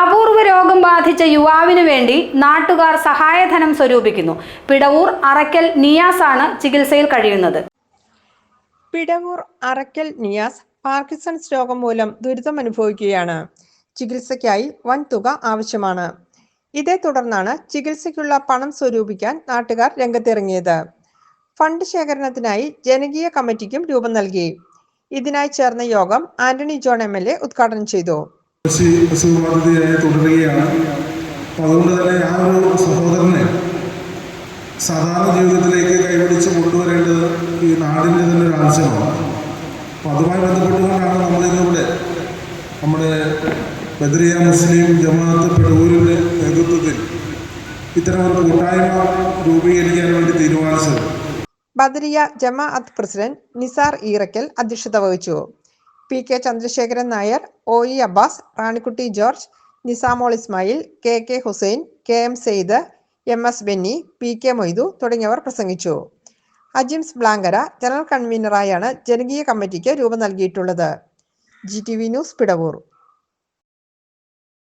അപൂർവ രോഗം ബാധിച്ച യുവാവിനു വേണ്ടി നാട്ടുകാർ സഹായധനം സ്വരൂപിക്കുന്നു. പിടവൂർ അറയ്ക്കൽ നിയാസാണ് ചികിത്സയിൽ കഴിയുന്നത്. പിടവൂർ അറക്കൽ നിയാസ് പാർക്കിസൺസ് രോഗം മൂലം ദുരിതം അനുഭവിക്കുകയാണ്. ചികിത്സയ്ക്കായി വൻ തുക ആവശ്യമാണ്. ഇതേ തുടർന്നാണ് ചികിത്സയ്ക്കുള്ള പണം സ്വരൂപിക്കാൻ നാട്ടുകാർ രംഗത്തിറങ്ങിയത്. ഫണ്ട് ശേഖരണത്തിനായി ജനകീയ കമ്മിറ്റിക്കും രൂപം നൽകി. ഇതിനായി ചേർന്ന യോഗം ആന്റണി ജോൺ എ ഉദ്ഘാടനം ചെയ്തു. കൃഷി അസുഖബാധിതയായി തുടരുകയാണ്. അപ്പം അതുകൊണ്ട് തന്നെ ആ ഒരു സഹോദരനെ സാധാരണ ജീവിതത്തിലേക്ക് കൈപിടിച്ച് കൊണ്ടുവരേണ്ടത് ഈ നാടിന്റെ തന്നെ ഒരു ആവശ്യമാണ്. അപ്പം അതുമായി ബന്ധപ്പെട്ടുകൊണ്ടാണ് നമ്മളിന്നിവിടെ നമ്മുടെ ബദ്രിയ മുസ്ലിം ജമാഅത്ത് പെടൂരിന്റെ നേതൃത്വത്തിൽ ഇത്തരം ഒരു കൂട്ടായ്മ രൂപീകരിക്കാൻ വേണ്ടി തീരുമാനിച്ചത്. ബദരിയ ജമാഅത്ത് പ്രസിഡന്റ് നിസാർ ഈറക്കൽ അധ്യക്ഷത വഹിച്ചു. P K Chandrasekharan Nair O E Abbas Ranikkutty George Nisamol Ismail K K Hussain K M Sayed M S Benny P K Moidu തുടങ്ങിയവർ പ്രസംഗിച്ചു. അജിംസ് ബ്ലാങ്കര ജനറൽ കൺവീനറായാണ് ജനകീയ കമ്മിറ്റിക്ക് രൂപം നൽകിയിട്ടുള്ളത്. G T V news Pidavoor.